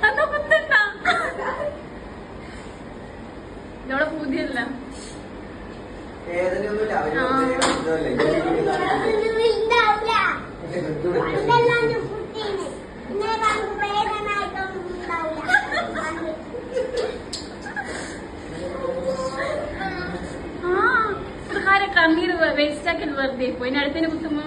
എന്നാ കുത്തണ്ട ഇതോടെ പുതിയല്ല വേദനയൊന്നുമില്ല അവർ ആ. വെറുതെ ഇതല്ലേ, ഇങ്ങനെ ഉണ്ടാവില്ല ഇരിക്കുന്നത്. പണ്ടെല്ലാം കുട്ടീന് ഇങ്ങനെ കണ്ടു വേദനായിട്ടൊന്നും ഉണ്ടാവില്ല ആ കണ്ണീര് വേസ്റ്റ് ആക്കി വെറുതെ പോയി. അടുത്തതിന് കുത്തുമ്പോ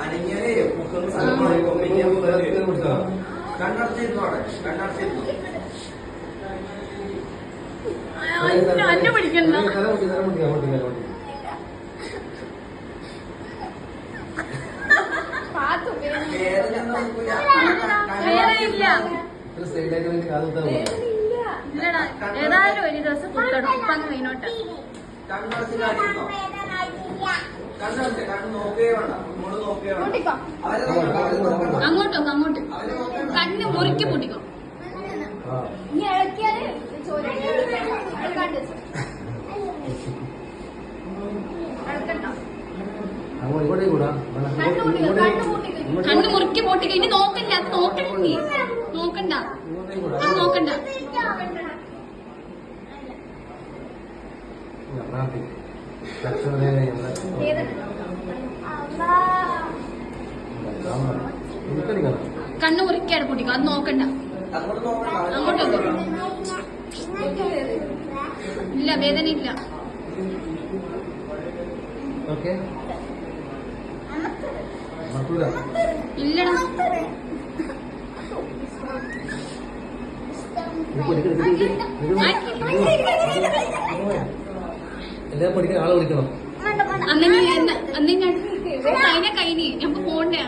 അനങ്ങിയാലേ മുക്കൊന്ന് കണ്ണടച്ചിരുന്നു അവിടെ? കണ്ണടച്ചിരുന്നു? അന്ന പിടിക്കണ്ട തലമുട്ടി തലമുട്ടി അങ്ങോട്ട് തലമുട്ടി വേദനയൊന്നും എടുക്കൂല വേറെ ഇല്ല ഒരു സൈഡിലേക്ക് വേണ്ടി കാതുത്താൻ ഇല്ലടാ ഏതായാലും ഒരു ദിവസം കുത്തണം ഇപ്പൊ അങ്ങ് വീണോട്ടെ കണ്ണടച്ചിട്ടായിരുന്നോ വേദനായിട്ടില്ല കണ്ണടച്ച കണ്ണ് നോക്കുകയേ വേണ്ട ഇങ്ങോട്ട് നോക്കുകയേ വേണ്ട. കൂട്ടിക്കോ. അവരെ നോക്കണ്ട അവരെ നോക്കണ്ട. അങ്ങോട്ടോ അങ്ങോട്ട്. കണ്ണ് മുറുക്കി പൊട്ടിക്കോ. ആ. ഇനി ഇളക്കിയാൽ ചോര അങ്ങോട്ട് കൂടാ പൂട്ടിക്കോ ഇനി നോക്കണ്ട അത് നോക്കണ്ട നീ. നോക്കണ്ട. അത് നോക്കണ്ട. കണ്ണു മുറിക്കാണ് പൂട്ടിക്കോ അത് നോക്കണ്ട. അങ്ങോട്ട്. ഇല്ല വേദന ഇല്ല ഓക്കെ ഇല്ലടാ. എല്ലാം പഠിക്കാൻ ആളെ വിളിക്കണം. അതിനെ കഴിഞ്ഞ്. ഞമ്മക്ക് പോണ്ടേ?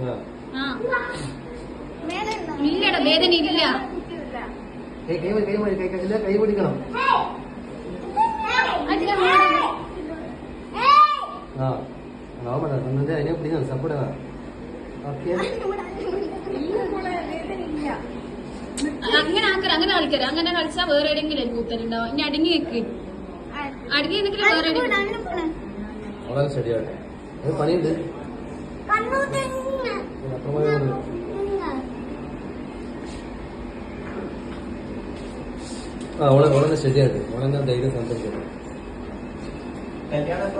ആ. ആ. ഇല്ലടാ വേദന ഇല്ല. കൈ കൈ മതി, കൈ പിടിക്കണം ആ നോക്കട്ടെ എന്നിട്ട് അതിനെ പിടിക്കണം സപ്പോർട്ട് ഓക്കെ. അങ്ങനെ ആക്കര അങ്ങനെ കളിക്കരുത്. അങ്ങനെ കളിച്ചാൽ വേറെ എവിടെയെങ്കിലും കൂത്തലുണ്ടാവും ഇനി അടങ്ങി വെക്ക് അടങ്ങി നിൽക്കില്ല വേറെ വളരെ ശരിയാട്ടെ അത് പണിയുണ്ട്. ആ ശരിയായിട്ട് അവളെന്നെ ധൈര്യം സന്തോഷം കല്യാണം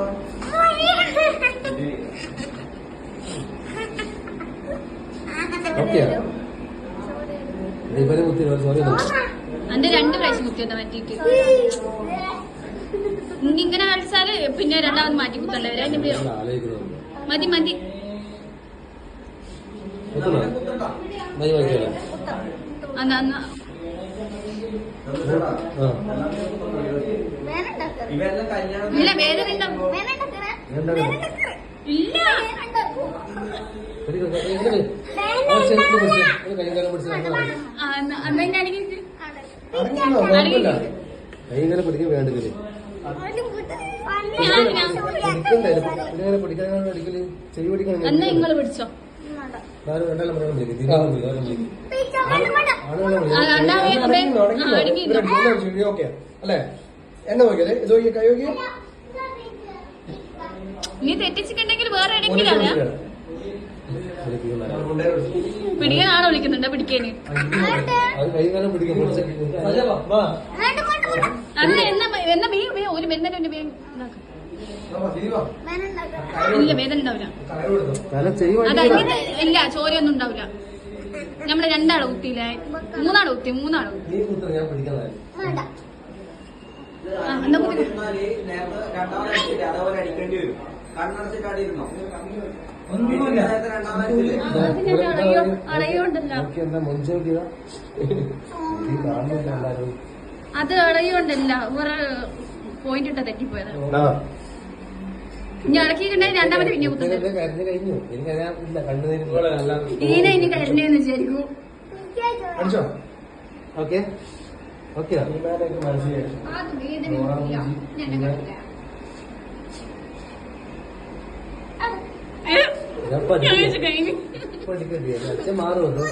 എന്റെ രണ്ട് പ്രാവശ്യം കുത്തിയൊക്കെ മാറ്റിയിട്ട്. ഇനി ഇങ്ങനെ കളിച്ചാൽ പിന്നെ രണ്ടാമത് മാറ്റി കുത്തണ്ടേ? അതിന്റെ പേര് മതി മതി. അന്ന് അന്ന്. ഇല്ല വേദന ഇല്ല. കൈകാലം പിടിക്കാൻ ഞാൻ പിടിക്കണ്ടേ പിടിക്കാൻ അടിക്കൽ. ചെവി പിടിക്കണം അന്ന് നിങ്ങൾ പിടിച്ചോ. അല്ലേ? എന്നെ നോക്കിയല്ലേ? ഇത് നോക്കിയ കൈ നോക്കിയ? നീ തെറ്റിച്ചിട്ടുണ്ടെങ്കിൽ വേറെ എവിടെയെങ്കിലും പിടിക്കാനാണോ വിളിക്കുന്നുണ്ടോ? പിടിക്കേന്. അന്ന് എന്നാ എന്നാ വേ വേ ഒരു ബന്ധം വേ ഇല്ല വേദന ഉണ്ടാവില്ല ഇല്ല. ചോരയൊന്നും ഉണ്ടാവില്ല. നമ്മൾ രണ്ടാളെ കുത്തിയില്ലേ മൂന്നാളെ കുത്തി മൂന്നാളെ കുത്തി എന്നാ കുത്തി. ഒന്നുമില്ല. എന്താ കാണുന്നില്ല എല്ലാരും. അത് അടയോണ്ടല്ല. വേറെ പോയിന്റ് ഇട്ട തെറ്റിപ്പോയത്. ഇനി അടക്കിയിട്ടുണ്ടെങ്കിൽ രണ്ടാമത് പിന്നെ കുത്തുന്നത് ഇനി കരഞ്ഞു കഴിഞ്ഞു. ഈനെ ഇനി വിചാരിക്കൂ. ഓക്കെ. ഓക്കെ. മനസ്സിലായി അത് വേദനയില്ല ഞാൻ കണ്ടില്ല. ഏ? ഞാൻ വിചാരിച്ചു കഴിഞ്ഞു അച്ഛൻ മാറുമല്ലോ.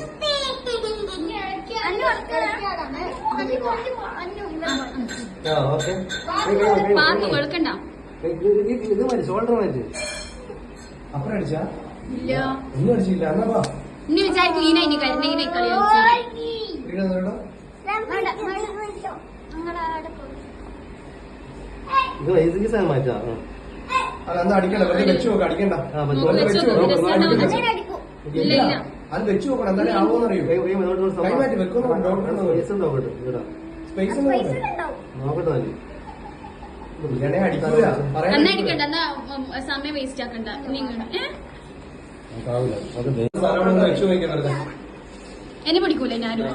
ആ ഓക്കെ. ഇത് മതി ഷോൾഡർ മതി. അപ്പുറം അടിച്ചാ? ഇല്ല. ഒന്നും അടിച്ചില്ല. എന്നാ വാ. ഇനി ഈന ഇനി കളി. ഇത് വൈദ്യുതി സാധനം മാറ്റാ. അല്ല എന്താ അടിക്കണ്ട വെറുതെ വെച്ച് നോക്കാം അടിക്കണ്ട. വെച്ച് നോക്ക്, അത് വെച്ച് നോക്കണം. എന്തായാലും കൊണ്ട് കൈ മാറ്റി വെക്കുന്നു, ഡോക്ടർ സ്പേസ് സ്പേസ് നോക്കട്ടെ അടിക്കൂല. എന്നാ അടിക്കണ്ട എന്നാ സമയം വേസ്റ്റ് ആക്കണ്ട. എന്നെ പിടിക്കൂല ഞാനും?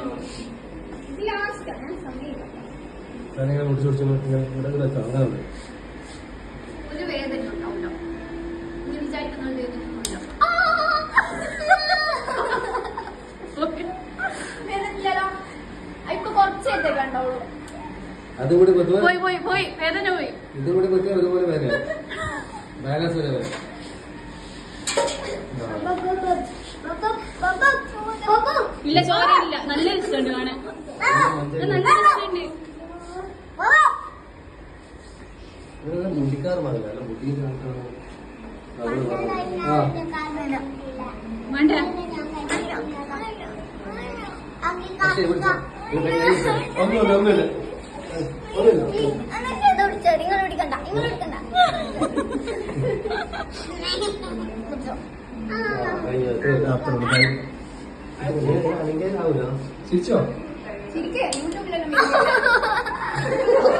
ഞാനിങ്ങനെ ഇപ്പൊ കുറച്ചേ കണ്ടോളൂ. അതും കൂടി കൊത്തുക പോയി പോയി പോയി. വേദന പോയി. ഇതും കൂടി കൊത്തിയാൽ അതുപോലെ വരെ ബാലൻസ് വരെ വരും. ഇല്ല ചോര ഇല്ല. നല്ല രസമുണ്ട് കാണാൻ. ഇത് നല്ല രസമുണ്ട്. മുടിക്കാറ് പാടില്ല. അല്ല ആ. വേണ്ട ഒന്നുമില്ല ഒന്നുമില്ല. ചിരിച്ചോ? ആ